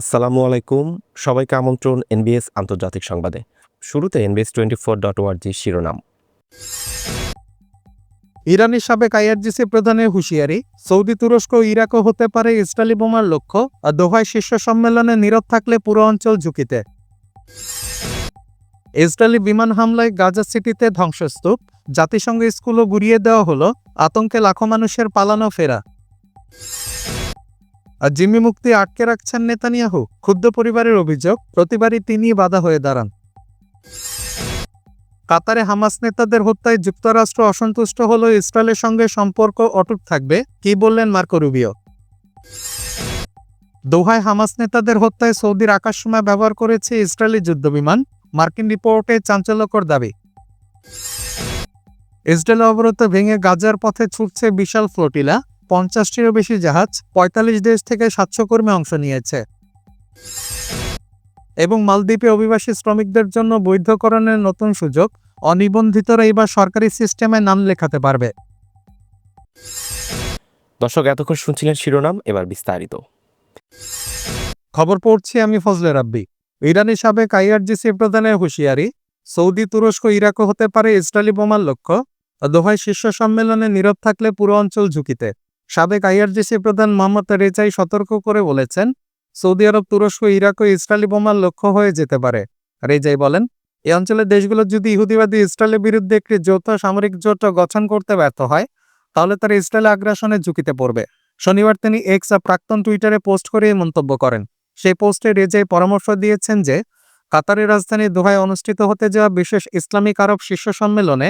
আসসালামু আলাইকুম। সবাইকে আমন্ত্রণ এনবিএস আন্তর্জাতিক সংবাদে। শুরুতে এনবিএস টোয়েন্টি ফোর ডট ওয়ার্জি শিরোনাম। ইরানের সাবেক আইআরজিসি প্রধানের হুঁশিয়ারি, সৌদি, তুরস্ক ইরাকও হতে পারে ইসরায়েলি বোমার লক্ষ্য, আর দোহায় শীর্ষ সম্মেলনে নীরব থাকলে পুরো অঞ্চল ঝুঁকিতে। ইসরায়েলি বিমান হামলায় গাজা সিটিতে ধ্বংসস্তূপ, জাতিসংঘ স্কুলও গুড়িয়ে দেওয়া হলো, আতঙ্কে লাখো মানুষের পালানো ফেরা। আর জিম্মি মুক্তি আটকে রাখছেন নেতানিয়াহু। ক্ষুদ্র পরিবারের অভিযোগ, প্রতিবারই তিনি বাধা হয়ে দাঁড়ান। কাতারে হামাস নেতাদের হত্যায় যুক্তরাষ্ট্র অসন্তুষ্ট হলেও ইসরায়েলের সঙ্গে সম্পর্ক অটুট থাকবে, কি বললেন মার্কো রুবিও। দোহায় হামাস নেতাদের হত্যায় সৌদির আকাশসীমা ব্যবহার করেছে ইসরায়েলি যুদ্ধবিমান, মার্কিন রিপোর্টে চাঞ্চল্যকর দাবি। ইসরায়েল অবরোধ ভেঙে গাজার পথে ছুটছে বিশাল ফ্লোটিলা পঞ্চাশটিরও বেশি জাহাজ পঁয়তাল্লিশ দেশ থেকে সাতশো কর্মী অংশ নিয়েছে। এবং মালদ্বীপে অভিবাসী শ্রমিকদের জন্য বৈধকরণের নতুন সুযোগ অনিবন্ধিতরা এবার সরকারি সিস্টেমে নাম লেখাতে পারবে। দর্শক এতক্ষণ শুনছিলেন শিরোনাম এবার বিস্তারিত। খবর পড়ছি আমি ফজলে রাব্বি। ইরানি সাবেক আইআরজিসি প্রধানের হুঁশিয়ারি সৌদি তুরস্ক ইরাকও হতে পারে ইসরায়েলি বোমার লক্ষ্য। দোহায় শীর্ষ সম্মেলনে নীরব থাকলে পুরো অঞ্চল ঝুঁকিতে। সাবেক আইআরজিসি প্রধান মোহাম্মদ রেজাই সতর্ক করে বলেছেন, সৌদি আরব, তুরস্ক, ইরাক ও ইসরায়েলি বোমার লক্ষ্য হয়ে যেতে পারে। রেজাই বলেন এই অঞ্চলের দেশগুলো যদি ইহুদিবাদী ইসরায়েলের বিরুদ্ধে একটি যৌথ সামরিক জোট গঠন করতে ব্যর্থ হয়, তাহলে তারা ইসরায়েল আগ্রাসনের ঝুঁকিতে পড়বে। শনিবার তিনি এক্স প্রাক্তন টুইটারে পোস্ট করে মন্তব্য করেন। সেই পোস্টে রেজাই পরামর্শ দিয়েছেন যে, কাতারের রাজধানী দোহায় অনুষ্ঠিত হতে যাওয়া বিশেষ ইসলামিক আরব শীর্ষ সম্মেলনে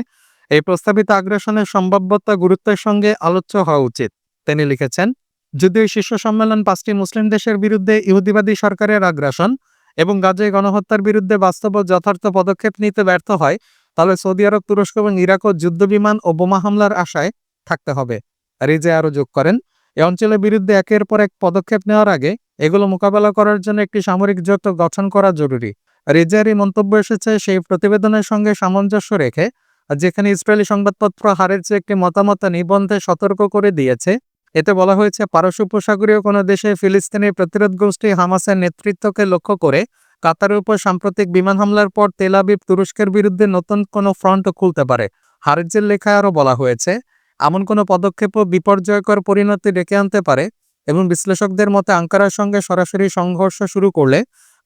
এই প্রস্তাবিত আগ্রাসনের সম্ভাব্যতা গুরুত্বের সঙ্গে আলোচ্য হওয়া উচিত। তিনি লিখেছেন, যদিও শীর্ষ সম্মেলন পাঁচটি মুসলিম দেশের বিরুদ্ধে ইহুদিবাদী সরকারের আগ্রাসন এবং গাজায় গণহত্যার বিরুদ্ধে বাস্তব যথার্থ পদক্ষেপ নিতে ব্যর্থ হয়, তাহলে সৌদি আরব, তুরস্ক এবং ইরাকও যুদ্ধবিমান ও বোমা হামলার আশায় থাকতে হবে। রিজে আরও যোগ করেন, এ অঞ্চলের বিরুদ্ধে একের পর এক পদক্ষেপ নেওয়ার আগে এগুলো মোকাবেলা করার জন্য একটি সামরিক জোট গঠন করা জরুরি। রিজের এই মন্তব্য এসেছে সেই প্রতিবেদনের সঙ্গে সামঞ্জস্য রেখে, যেখানে ইসরায়েলি সংবাদপত্র হারের চেয়ে একটি মতামত নিবন্ধে সতর্ক করে দিয়েছে এতে বলা হয়েছে, পারস্য উপসাগরীয় কোনো দেশে ফিলিস্তিনি প্রতিরোধ গোষ্ঠী হামাসের নেতৃত্বকে লক্ষ্য করে কাতারের উপর সাম্প্রতিক বিমান হামলার পর তেল আবিব তুরস্কের বিরুদ্ধে নতুন কোনো ফ্রন্ট খুলতে পারে। হারিজের লেখায় আরও বলা হয়েছে, এমন কোনো পদক্ষেপও বিপর্যয়কর পরিণতি ডেকে আনতে পারে এবং বিশ্লেষকদের মতে আঙ্কারার সঙ্গে সরাসরি সংঘর্ষ শুরু করলে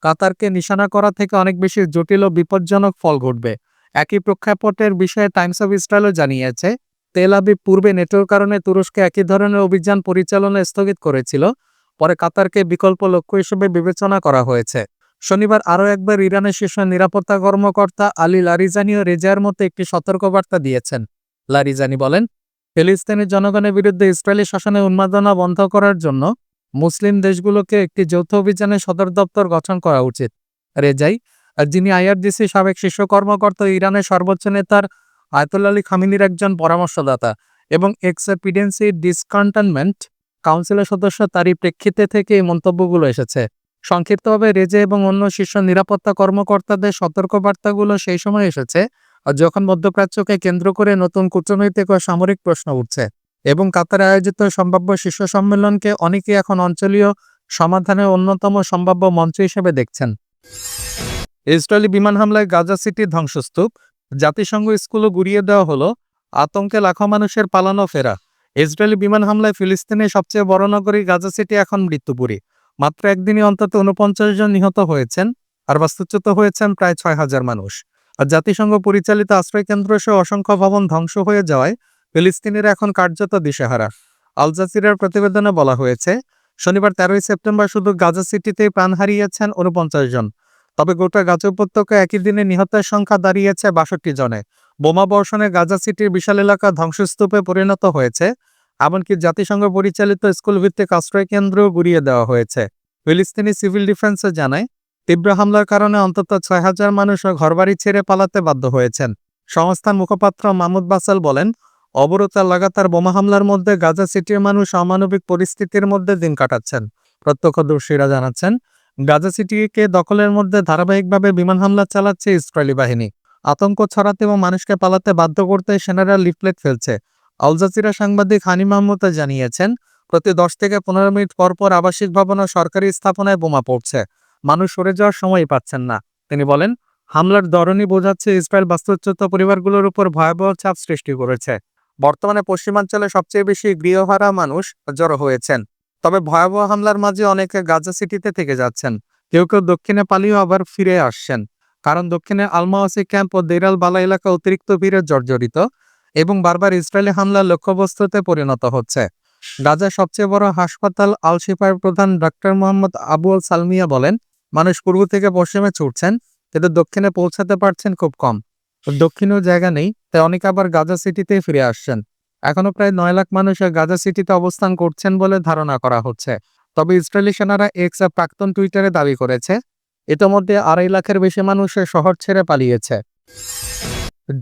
কাতারকে নিশানা করা থেকে অনেক বেশি জটিল ও বিপজ্জনক ফল ঘটবে। একই প্রেক্ষাপটের বিষয়ে টাইমস অফ ইসরায়েলও জানিয়েছে তেল আবিব পূর্বে নেটোর কারণে তুরস্কে একই ধরনের অভিযান পরিচালনা স্থগিত করেছিল। পরে কাতারকে বিকল্প লক্ষ্য হিসেবে বিবেচনা করা হয়েছে। শনিবার আরও একবার ইরানের শীর্ষ নিরাপত্তা কর্মকর্তা আলী লারিজানিও রেজার মতো একটি সতর্কবার্তা দিয়েছেন। লারিজানি বলেন, ফিলিস্তিনি জনগণের বিরুদ্ধে ইসরায়েলি শাসনের উন্মাদনা বন্ধ করার জন্য মুসলিম দেশগুলোকে একটি যৌথ অভিযানে সদর দপ্তর গঠন করা উচিত। রেজাই, যিনি আইআরজিসি সাবেক শীর্ষ কর্মকর্তা ইরানের সর্বোচ্চ নেতার আয়তুল্লা আলী খামিনির একজন পরামর্শদাতা এবং এক্সপিডেন্সি ডিসকন্টেনমেন্ট কাউন্সিলের সদস্য তারই প্রেক্ষিতে থেকে এই মন্তব্যগুলো এসেছে। সংক্ষিপ্তভাবে রেজে এবং অন্য শীর্ষ নিরাপত্তা কর্মকর্তাদের সতর্কবার্তাগুলো সেই সময় এসেছে, যখন মধ্যপ্রাচ্যকে কেন্দ্র করে নতুন কূটনৈতিক ও সামরিক প্রশ্ন উঠছে এবং কাতারে আয়োজিত সম্ভাব্য শীর্ষ সম্মেলনকে অনেকেই এখন অঞ্চলীয় সমাধানের অন্যতম সম্ভাব্য মঞ্চ হিসেবে দেখছেন। ইসরায়েলি বিমান হামলায় গাজা সিটি ধ্বংসস্তূপ জাতিসংঘ স্কুলও গুড়িয়ে দেওয়া হলো। আতঙ্কে লাখো মানুষের পালানো ফেরা। ইসরায়েলি বিমান হামলায় ফিলিস্তিনের সবচেয়ে বড় নগরী গাজা সিটি এখন মৃত্যুপুরী। মাত্র একদিনই অন্তত উনপঞ্চাশ জন নিহত হয়েছেন আর বাস্তুচ্যুত হয়েছেন প্রায় ছয় হাজার মানুষ। আর জাতিসংঘ পরিচালিত আশ্রয়কেন্দ্র সহ অসংখ্য ভবন ধ্বংস হয়ে যাওয়ায় ফিলিস্তিনিরা এখন কার্যত দিশেহারা। আল জাজিরার প্রতিবেদনে বলা হয়েছে, শনিবার তেরোই সেপ্টেম্বর শুধু গাজা সিটিতেই প্রাণ হারিয়েছেন উনপঞ্চাশ জন। তবে গোটা গাজা উপত্যকা একই দিনে নিহতের সংখ্যা দাঁড়িয়েছে বাষট্টি জনে। বোমা বর্ষণে গাজা সিটির বিশাল এলাকা ধ্বংসস্তূপে পরিণত হয়েছে, এমনকি জাতিসংঘ পরিচালিত স্কুল ভিত্তিক আশ্রয় কেন্দ্রও গুড়িয়ে দেওয়া হয়েছে। ফিলিস্তিনি সিভিল ডিফেন্সে জানায়, তীব্র হামলার কারণে অন্তত ছয় হাজার মানুষ ঘরবাড়ি ছেড়ে পালাতে বাধ্য হয়েছেন। সংস্থার মুখপাত্র মাহমুদ বাসাল বলেন, অবরোধ আর লাগাতার বোমা হামলার মধ্যে গাজা সিটির মানুষ অমানবিক পরিস্থিতির মধ্যে দিন কাটাচ্ছেন। প্রত্যক্ষদর্শীরা জানাচ্ছেন গাজা সিটিকে দখলের মধ্যে ধারাবাহিকভাবে বিমান হামলা চালাচ্ছে ইসরায়েলি বাহিনী। আতঙ্ক ছড়াতে এবং মানুষকে পালাতে বাধ্য করতে সেনারা লিফলেট ফেলছে। আল জাজিরা সাংবাদিক হানি মাহমুদ জানিয়েছেন, প্রতি দশ থেকে পনেরো মিনিট পর পর আবাসিক ভবন ও সরকারি স্থাপনায় বোমা পড়ছে। মানুষ সরে যাওয়ার সময়ই পাচ্ছেন না। তিনি বলেন, হামলার ধরনই বোঝাচ্ছে ইসরায়েল বাস্তুচ্যুত পরিবারগুলোর উপর ভয়াবহ চাপ সৃষ্টি করেছে। বর্তমানে পশ্চিমাঞ্চলে সবচেয়ে বেশি গৃহহারা মানুষ জড়ো হয়েছেন। তবে ভয়াবহ হামলার মাঝে অনেকে গাজা সিটিতে থেকে যাচ্ছেন। কেউ কেউ দক্ষিণে পালিয়েও আবার ফিরে আসছেন। কারণ দক্ষিণে আলমাওয়াসি ক্যাম্প ও দেরাল বালা এলাকা অতিরিক্ত ভিড়ে জর্জরিত এবং বারবার ইসরায়েলি হামলার লক্ষ্যবস্তুতে পরিণত হচ্ছে। গাজার সবচেয়ে বড় হাসপাতাল আল শিফার প্রধান doctor Mohammad Abu Al Salmiya বলেন, মানুষ পূর্ব থেকে পশ্চিমে ছুটছেন, কিন্তু দক্ষিণে পৌঁছাতে পারছেন খুব কম। দক্ষিণেও জায়গা নেই, তাই অনেকে আবার গাজা সিটিতেই ফিরে আসছেন। এখনও প্রায় নয় লাখ মানুষ গাজা সিটিতে অবস্থান করছেন বলে ধারণা করা হচ্ছে। তবে ইসরায়েলি সেনারা এক্স প্রাক্তন টুইটারে দাবি করেছে, ইতোমধ্যে আড়াই লাখের বেশি মানুষ শহর ছেড়ে পালিয়েছে।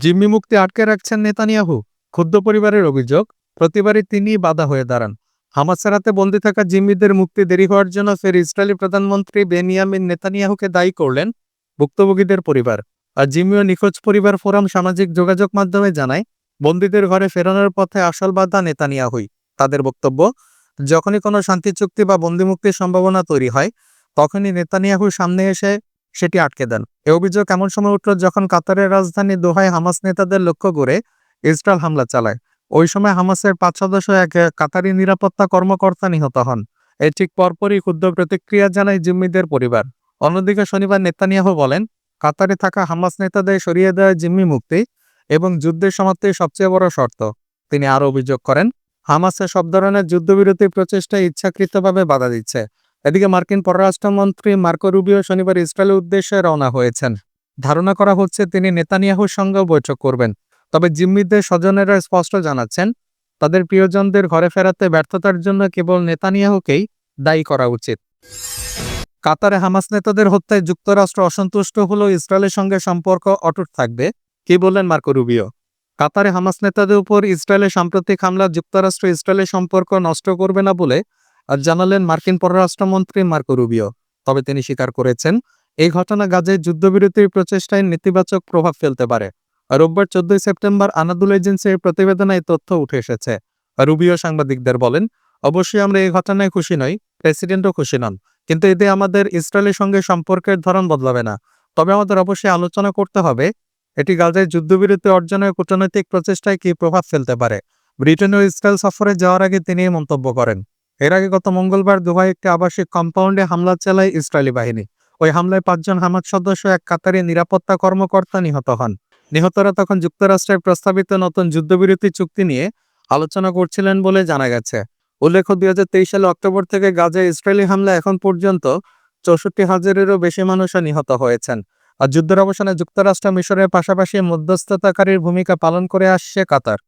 জিম্মি মুক্তি আটকে রাখছেন নেতানিয়াহু। ক্ষুদ্র পরিবারের অভিযোগ, প্রতিবারই তিনি বাধা হয়ে দাঁড়ান। হামাসের হাতে বন্দী থাকা জিম্মিদের মুক্তি দেরি হওয়ার জন্য ফের ইসরায়েলি প্রধানমন্ত্রী বেনিয়ামিন নেতানিয়াহুকে দায়ী করলেন ভুক্তভোগীদের পরিবার। আর জিম্মি ও নিখোঁজ পরিবার ফোরাম সামাজিক যোগাযোগ মাধ্যমে জানায় বন্দীদের ঘরে ফেরানোর পথে আসল বাধা নেতানিয়াহুই। তাদের বক্তব্য, যখনই কোনো শান্তি চুক্তি বা বন্দিমুক্তির সম্ভাবনা তৈরি হয়, তখনই নেতানিয়াহুর সামনে এসে সেটি আটকে দেন। এ অভিযোগ এমন সময় উঠল যখন কাতারের রাজধানী দোহায় হামাস নেতাদের লক্ষ্য করে ইসরায়েল হামলা চালায়। ওই সময় হামাসের পাঁচ সদস্য এক কাতারি নিরাপত্তা কর্মকর্তা নিহত হন। এর ঠিক পরপরই ক্ষুদ্র প্রতিক্রিয়া জানায় জিম্মিদের পরিবার। অন্যদিকে শনিবার নেতানিয়াহু বলেন, কাতারে থাকা হামাস নেতাদের সরিয়ে দেওয়া জিম্মি মুক্তি এবং যুদ্ধের সমাপ্তির সবচেয়ে বড় শর্ত। তিনি আরও অভিযোগ করেন, হামাসে সব ধরনের যুদ্ধবিরতি প্রচেষ্টায় ইচ্ছাকৃতভাবে বাধা দিচ্ছে। এদিকে মার্কিন পররাষ্ট্রমন্ত্রী মার্কো রুবিও শনিবার ইসরায়েলের উদ্দেশ্যে রওনা হয়েছেন। ধারণা করা হচ্ছে তিনি নেতানিয়াহুর সঙ্গেও বৈঠক করবেন। তবে জিম্মিদের স্বজনেরা স্পষ্ট জানাচ্ছেন, তাদের প্রিয়জনদের ঘরে ফেরাতে ব্যর্থতার জন্য কেবল নেতানিয়াহুকেই দায়ী করা উচিত। কাতারে হামাস নেতাদের হত্যায় যুক্তরাষ্ট্র অসন্তুষ্ট হলেও ইসরায়েলের সঙ্গে সম্পর্ক অটুট থাকবে কি বললেন মার্কো রুবিও? কাতারে হামাস নেতাদের উপর ইসরায়েলের সাম্প্রতিক হামলা যুক্তরাষ্ট্র ইসরায়েলের সম্পর্ক নষ্ট করবে না বলে জানালেন মার্কিন পররাষ্ট্রমন্ত্রী মার্কো রুবিও। তবে তিনি স্বীকার করেছেন, এই ঘটনা গাজায় যুদ্ধবিরতির প্রচেষ্টায় নেতিবাচক প্রভাব ফেলতে পারে। রোববার চোদ্দই সেপ্টেম্বর আনাদুল এজেন্সির প্রতিবেদনে এই তথ্য উঠে এসেছে। রুবিও সাংবাদিকদের বলেন, অবশ্যই আমরা এই ঘটনায় খুশি নই, প্রেসিডেন্টও খুশি নন, কিন্তু এতে আমাদের ইসরায়েলের সঙ্গে সম্পর্কের ধরন বদলাবে না। তবে আমাদের অবশ্যই আলোচনা করতে হবে এটি গাজায় যুদ্ধবিরতি অর্জনের কূটনৈতিক প্রচেষ্টায় কি প্রভাব ফেলতে পারে? ব্রিটেন ও ইসরায়েল সফরে যাওয়ার আগে তিনি মন্তব্য করেন। এর আগে গত মঙ্গলবার দুবাই একটি আবাসিক কম্পাউন্ডে হামলা চালায় ইসরায়েলি বাহিনী। ওই হামলায় পাঁচজন হামাদ সদস্য এক কাতারি নিরাপত্তা কর্মকর্তা নিহত হন। নিহতরা তখন যুক্তরাষ্ট্রের প্রস্তাবিত নতুন যুদ্ধবিরতি চুক্তি নিয়ে আলোচনা করছিলেন বলে জানা গেছে। উল্লেখ্য, দুই সালে অক্টোবর থেকে গাজায় ইসরায়েলি হামলা এখন পর্যন্ত চৌষট্টি হাজারেরও বেশি মানুষ নিহত হয়েছেন। আর যুদ্ধের অবসানে যুক্তরাষ্ট্র মিশরের পাশাপাশি মধ্যস্থতাকারীর ভূমিকা পালন করে আসছে কাতার।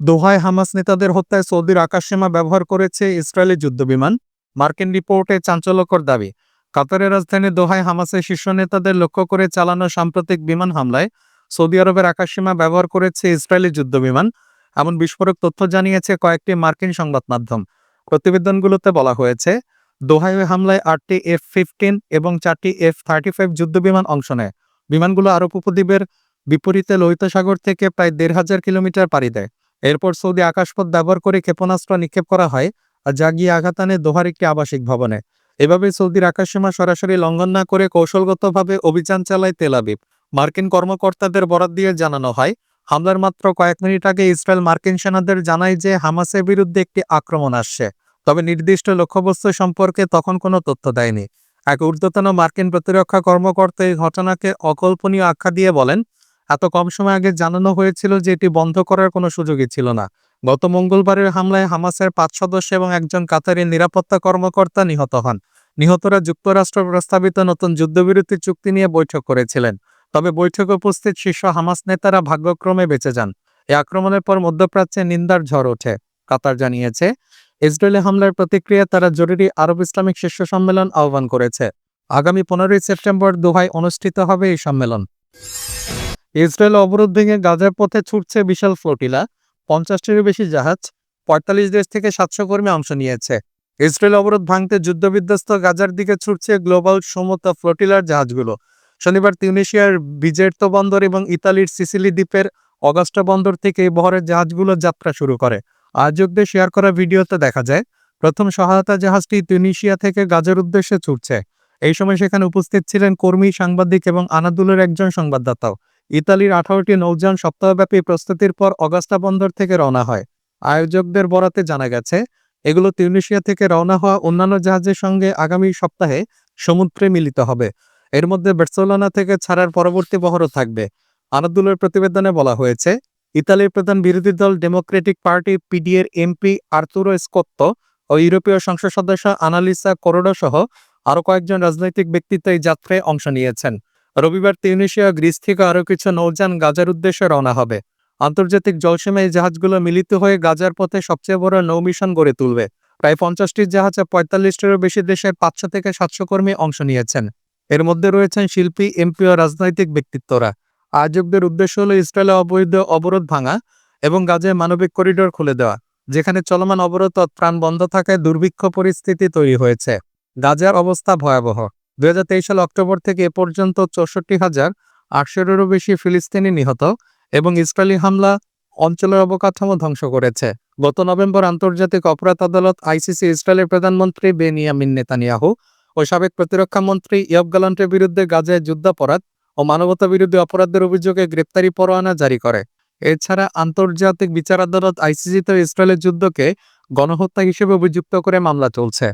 দোহায় হামাস নেতাদের হত্যায় সৌদির আকাশসীমা ব্যবহার করেছে ইসরায়েলি যুদ্ধবিমান, মার্কিন রিপোর্টে চাঞ্চল্যকর দাবি। কাতারের রাজধানী দোহায় হামাসের শীর্ষ নেতাদের লক্ষ্য করে চালানো সাম্প্রতিক বিমান হামলায় সৌদি আরবের আকাশসীমা ব্যবহার করেছে ইসরায়েলি যুদ্ধবিমান, এমন বিস্ফোরক তথ্য জানিয়েছে কয়েকটি মার্কিন সংবাদ মাধ্যম প্রতিবেদনগুলোতে বলা হয়েছে দোহাই হামলায় আটটি এফ ফিফটিন এবং চারটি এফ থার্টি ফাইভ যুদ্ধবিমান অংশ নেয়। বিমানগুলো আরব উপদ্বীপের বিপরীতে লোহিত সাগর থেকে প্রায় দেড় হাজার কিলোমিটার পাড়ি দেয়। এরপর সৌদি আকাশপথ ব্যবহার করে ক্ষেপণাস্ত্র নিক্ষেপ করা হয় আর গিয়ে আঘাত আনে দোহার একটি আবাসিক ভবনে। এভাবে সৌদির আকাশসীমা সরাসরি লঙ্ঘন না করে কৌশলগতভাবে অভিযান চালায় তেল আবিব। মার্কিন কর্মকর্তাদের বরাদ দিয়ে জানানো হয়, হামলার মাত্র কয়েক মিনিট আগে ইসরায়েল মার্কিন সেনাদের জানায় যে হামাসের বিরুদ্ধে একটি আক্রমণ আসছে। তবে নির্দিষ্ট লক্ষ্যবস্তু সম্পর্কে তখন কোনো তথ্য দেয়নি। এক ঊর্ধ্বতন মার্কিন প্রতিরক্ষা কর্মকর্তা এই ঘটনাকে অকল্পনীয় আখ্যা দিয়ে বলেন, এত কম সময় আগে জানানো হয়েছিল যে এটি বন্ধ করার কোনো সুযোগই ছিল না। গত মঙ্গলবারের হামলায় হামাসের পাঁচ সদস্য এবং একজন কাতারের নিরাপত্তা কর্মকর্তা নিহত হন। নিহতরা যুক্তরাষ্ট্র প্রস্তাবিত নতুন যুদ্ধবিরতি চুক্তি নিয়ে বৈঠক করেছিলেন। তবে বৈঠকে উপস্থিত শীর্ষ হামাস নেতারা ভাগ্যক্রমে বেঁচে যান। এই আক্রমণের পর মধ্যপ্রাচ্যে নিন্দার ঝড় ওঠে। কাতার জানিয়েছে ইসরায়েলি হামলার প্রতিক্রিয়া তারা জরুরি আরব ইসলামিক শীর্ষ সম্মেলন আহ্বান করেছে। আগামী পনেরোই সেপ্টেম্বর দোহায় অনুষ্ঠিত হবে এই সম্মেলন। ইসরায়েল অবরোধ ভেঙে গাজার পথে ছুটছে বিশাল ফ্লোটিলা। পঞ্চাশটিরও বেশি জাহাজ, পঁয়তাল্লিশ দেশ থেকে সাতশো কর্মী অংশ নিয়েছে। ইসরায়েল অবরোধ ভাঙতে যুদ্ধবিধ্বস্ত গাজার দিকে ছুটছে গ্লোবাল সমতা ফ্লোটিলার জাহাজগুলো। শনিবার তিউনিশিয়ার বিজের্তো বন্দর এবং ইতালির সিসিলি দ্বীপের অগাস্টা বন্দর থেকে এই বহরের জাহাজগুলো যাত্রা শুরু করে। আয়োজকদের শেয়ার করা ভিডিওতে দেখা যায়, প্রথম সহায়তা জাহাজটি তিউনিশিয়া থেকে গাজার উদ্দেশ্যে ছুটছে। এই সময় সেখানে উপস্থিত ছিলেন কর্মী, সাংবাদিক এবং আনাদুলের একজন সংবাদদাতাও ইতালির আঠারোটি নৌযান সপ্তাহব্যাপী প্রস্তুতির পর অগাস্টা বন্দর থেকে রওনা হয়। আয়োজকদের বরাতে জানা গেছে, এগুলো তিউনিশিয়া থেকে রওনা হওয়া অন্যান্য জাহাজের সঙ্গে আগামী সপ্তাহে সমুদ্রে মিলিত হবে। এর মধ্যে বার্সেলোনা থেকে ছাড়ার পরবর্তী বহরও থাকবে। আনাদুলের প্রতিবেদনে বলা হয়েছে ইতালির প্রধান বিরোধী দল ডেমোক্রেটিক পার্টি পিডিএর এমপি আর্তুরো স্কত্তো ও ইউরোপীয় সংসদ সদস্য আনালিসা করোডো সহ আরও কয়েকজন রাজনৈতিক ব্যক্তিত্ব এই যাত্রায় অংশ নিয়েছেন। রবিবার তিউনিশিয়া গ্রিস থেকে আরও কিছু নৌযান গাজার উদ্দেশ্যে রওনা হবে। আন্তর্জাতিক জলসীমায় এই জাহাজগুলো মিলিত হয়ে গাজার পথে সবচেয়ে বড় নৌ মিশন গড়ে তুলবে। প্রায় পঞ্চাশটি জাহাজে পঁয়তাল্লিশটিরও বেশি দেশের পাঁচশো থেকে সাতশো কর্মী অংশ নিয়েছেন। এর মধ্যে রয়েছেন শিল্পী এমপি ও রাজনৈতিক ব্যক্তিত্বরা। আয়োজকদের উদ্দেশ্য হল ইসরায়েলে অবৈধ অবরোধ ভাঙা এবং গাজায় মানবিক করিডোর খুলে দেওয়া, যেখানে চলমান অবরোধ ত্রাণ বন্ধ থাকায় দুর্ভিক্ষ পরিস্থিতি তৈরি হয়েছে। গাজার অবস্থা ভয়াবহ। দুই সাল অক্টোবর থেকে এ পর্যন্ত চৌষট্টি হাজার আটশোরও বেশি ফিলিস্তিনি নিহত এবং ইসরায়েলি হামলা অঞ্চলের অবকাঠামো ধ্বংস করেছে। গত নভেম্বর আন্তর্জাতিক অপরাধ আদালত আইসিসি ইসরায়েলের প্রধানমন্ত্রী বেনিয়ামিন নেতানিয়াহু ও সাবেক প্রতিরক্ষা মন্ত্রী ইয়ব গালান্টের বিরুদ্ধে গাজায় যুদ্ধাপরাধ ও মানবতা বিরোধী অপরাধের অভিযোগে গ্রেপ্তারি পরোয়ানা জারি করে। এছাড়া আন্তর্জাতিক বিচার আদালত আইসিসিতে ইসরায়েলের যুদ্ধকে গণহত্যা হিসেবে অভিযুক্ত করে মামলা চলছে।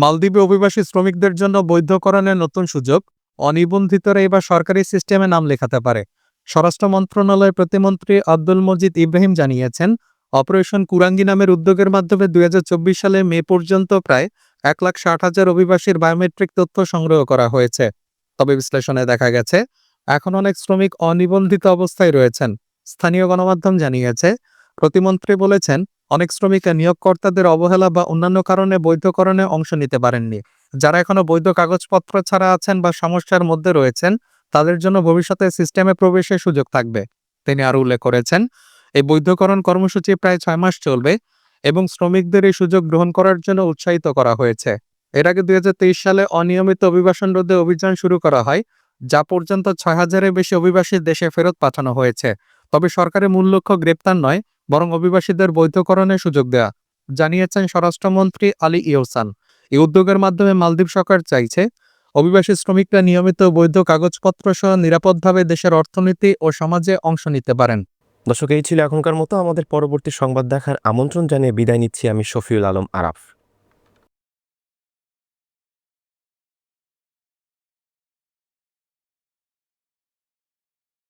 মালদ্বীপে অভিবাসী শ্রমিকদের জন্য বৈধকরণের নতুন সুযোগ, অনিবন্ধিতরা এবার সরকারি সিস্টেমে নাম লেখাতে পারে। স্বরাষ্ট্র মন্ত্রণালয়ের প্রতিমন্ত্রী আব্দুল মজিদ ইব্রাহিম জানিয়েছেন, অপারেশন কুরাঙ্গি নামের উদ্যোগের মাধ্যমে দুই হাজার চব্বিশ সালে মে পর্যন্ত প্রায় এক লাখ ষাট হাজার অভিবাসীর বায়োমেট্রিক তথ্য সংগ্রহ করা হয়েছে। তবে বিশ্লেষণে দেখা গেছে, এখন অনেক শ্রমিক অনিবন্ধিত অবস্থায় রয়েছেন। স্থানীয় গণমাধ্যম জানিয়েছে, প্রতিমন্ত্রী বলেছেন, অনেক শ্রমিক নিয়োগকর্তাদের অবহেলা বা অন্যান্য কারণে বৈধকরণে অংশ নিতে পারেননি। যারা এখনও বৈধ কাগজপত্র ছাড়া আছেন বা সমস্যার মধ্যে রয়েছেন, তাদের জন্য ভবিষ্যতে সিস্টেমে প্রবেশের সুযোগ থাকবে। তিনি আরও উল্লেখ করেছেন, এই বৈধকরণ কর্মসূচি প্রায় ছয় মাস চলবে এবং শ্রমিকদের এই সুযোগ গ্রহণ করার জন্য উৎসাহিত করা হয়েছে। এর আগে দুই হাজার তেইশ সালে অনিয়মিত অভিবাসন রোধে অভিযান শুরু করা হয়, যা পর্যন্ত ছয় হাজারের বেশি অভিবাসী দেশে ফেরত পাঠানো হয়েছে। তবে সরকারের মূল লক্ষ্য গ্রেপ্তার নয়, বরং অভিবাসীদের বৈধকরণের সুযোগ দেয়া, জানিয়েছেন স্বরাষ্ট্রমন্ত্রী আলী ইউসান। এই উদ্যোগের মাধ্যমে মালদ্বীপ সরকার চাইছে অভিবাসী শ্রমিকরা নিয়মিত বৈধ কাগজপত্র সহ নিরাপদভাবে দেশের অর্থনীতি ও সমাজে অংশ নিতে পারেন। দর্শক, এই ছিল এখনকার মতো। আমাদের পরবর্তী সংবাদ দেখার আমন্ত্রণ জানিয়ে বিদায় নিচ্ছি আমি শফিউল আলম আরাফ।